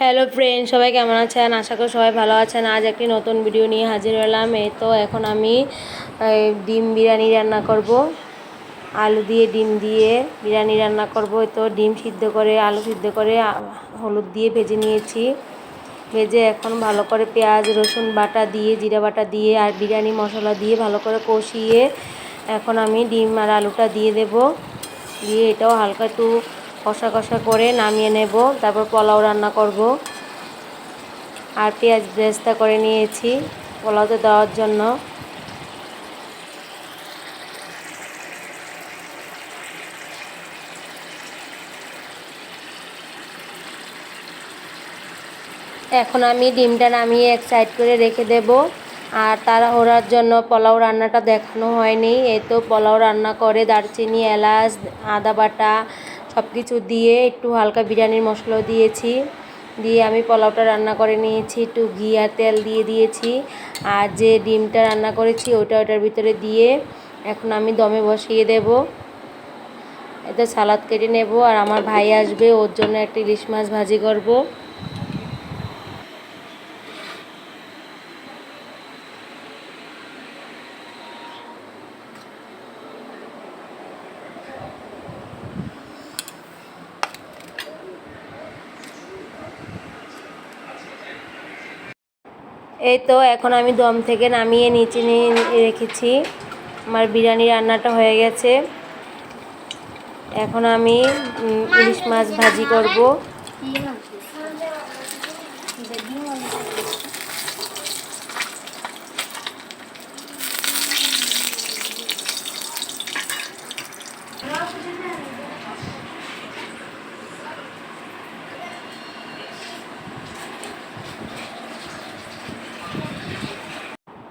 Hello friend সবাই কেমন আছেন? আশা করি সবাই ভালো আছেন। আজ একটি নতুন ভিডিও নিয়ে হাজির হলাম। এই তো এখন আমি ডিম বিরিয়ানি রান্না করব। আলু দিয়ে ডিম দিয়ে বিরিয়ানি রান্না করব। তো ডিম সিদ্ধ করে, আলু সিদ্ধ করে হলুদ দিয়ে ভেজে নিয়েছি। ভেজে এখন ভালো করে পেঁয়াজ, রসুন বাটা দিয়ে, জিরা বাটা দিয়ে আর বিরিয়ানি মশলা দিয়ে ভালো করে কষিয়ে এখন আমি ডিম আর আলুটা দিয়ে দেব। দিয়ে এটাও হালকা একটু কষা কষা করে নামিয়ে নেব, তারপর পোলাও রান্না করব। আর পেঁয়াজ ব্রেস্তা করে নিয়েছি পোলাওতে দেওয়ার জন্য। এখন আমি ডিমটা নামিয়ে এক সাইড করে রেখে দেব। আর তারা তাড়াহুড়ার জন্য পোলাও রান্নাটা দেখানো হয়নি। এই তো পোলাও রান্না করে দারচিনি, এলাচ, আদা বাটা সব কিছু দিয়ে একটু হালকা বিরিয়ানির মশলাও দিয়েছি। দিয়ে আমি পোলাওটা রান্না করে নিয়েছি, একটু ঘি আর তেল দিয়ে দিয়েছি। আর যে ডিমটা রান্না করেছি ওটা ওটার ভিতরে দিয়ে এখন আমি দমে বসিয়ে দেব। এতে সালাদ কেটে নেব আর আমার ভাই আসবে, ওর জন্য একটা ইলিশ মাছ ভাজি করব। এই তো, এখন আমি দম থেকে নামিয়ে নিচে নিয়ে রেখেছি। আমার বিরিয়ানি রান্নাটা হয়ে গেছে। এখন আমি ইলিশ মাছ ভাজি করব।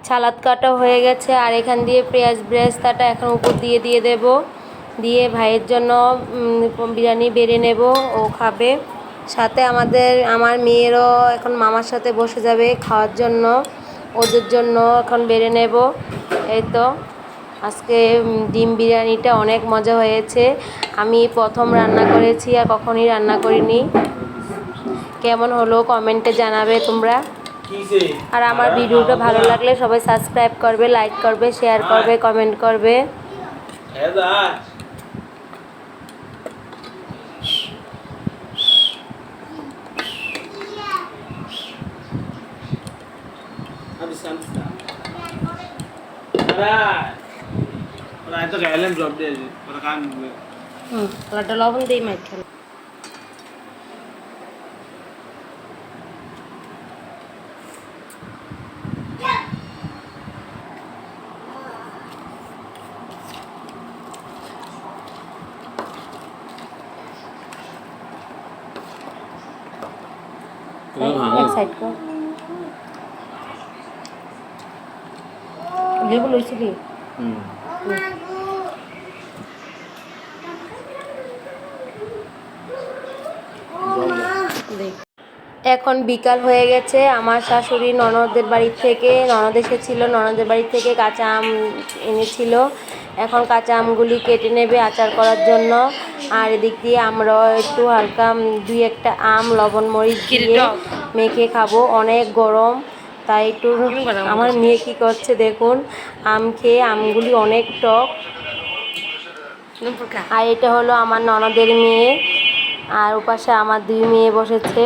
সালাদ কাটা হয়ে গেছে আর এখান দিয়ে পেঁয়াজ ব্রেস্তাটা এখন উপর দিয়ে দিয়ে দেব। দিয়ে ভাইয়ের জন্য বিরিয়ানি বেড়ে নেব, ও খাবে। সাথে আমাদের, আমার মেয়েরও এখন মামার সাথে বসে যাবে খাওয়ার জন্য। ওদের জন্য এখন বেড়ে নেব। এই তো, আজকে ডিম বিরিয়ানিটা অনেক মজা হয়েছে। আমি প্রথম রান্না করেছি আর কখনই রান্না করিনি। কেমন হলো কমেন্টে জানাবে তোমরা। আর আমার ভিডিওটা ভালো লাগলে সবাই সাবস্ক্রাইব করবে লাইক করবে শেয়ার করবে কমেন্ট করবে। কালারটা লবণ দিই মাইক এক সাইড কর। লেবু লইছিলি এখন বিকাল হয়ে গেছে। আমার শাশুড়ি ননদের বাড়ি থেকে ননদ এসেছিল ননদের বাড়ি থেকে কাঁচা আম এনেছিল। এখন কাঁচা আমগুলি কেটে নেবে আচার করার জন্য। আর এদিক দিয়ে আমরা একটু হালকা দুই একটা আম লবণ মরিচ দিয়ে মেখে খাব। অনেক গরম তাই একটু আমার মেয়ে কী করছে দেখুন আম খেয়ে আমগুলি অনেক টক। আর এটা হলো আমার ননদের মেয়ে আর ওপাশে আমার দুই মেয়ে বসেছে।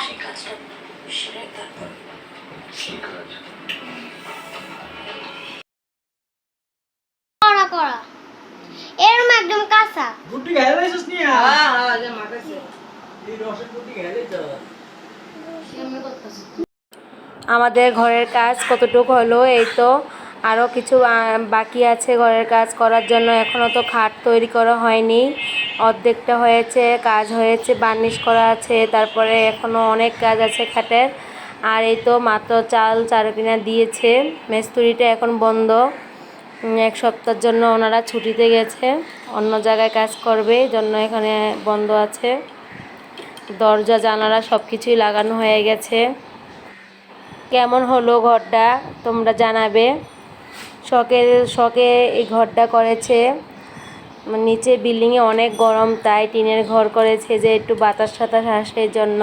সেই কাজটা তারপর করা করা একদম কাঁচা। গুটি গায়ে লাইছিস নি এই রসের গুটি গায়ে লাইছ? আমাদের ঘরের কাজ কতটুকু হলো এই তো আরও কিছু বাকি আছে ঘরের কাজ করার জন্য। এখনও তো খাট তৈরি করা হয়নি। অর্ধেকটা হয়েছে, কাজ হয়েছে, বার্নিশ করা আছে। তারপরে এখনও অনেক কাজ আছে খাটের। আর এই তো মাত্র চাল চারকিনা দিয়েছে। মেস্তুরিটা এখন বন্ধ। এক সপ্তাহের জন্য ওনারা ছুটিতে গেছে। অন্য জায়গায় কাজ করবে জন্য এখানে বন্ধ আছে। দরজা, জানালা সব কিছুই লাগানো হয়ে গেছে। কেমন হলো ঘরটা? তোমরা জানাবে। শখের, শখে এই ঘরটা করেছে। নিচে বিল্ডিংয়ে অনেক গরম, তাই টিনের ঘর করেছে যে একটু বাতাস সাতাস আসে জন্য।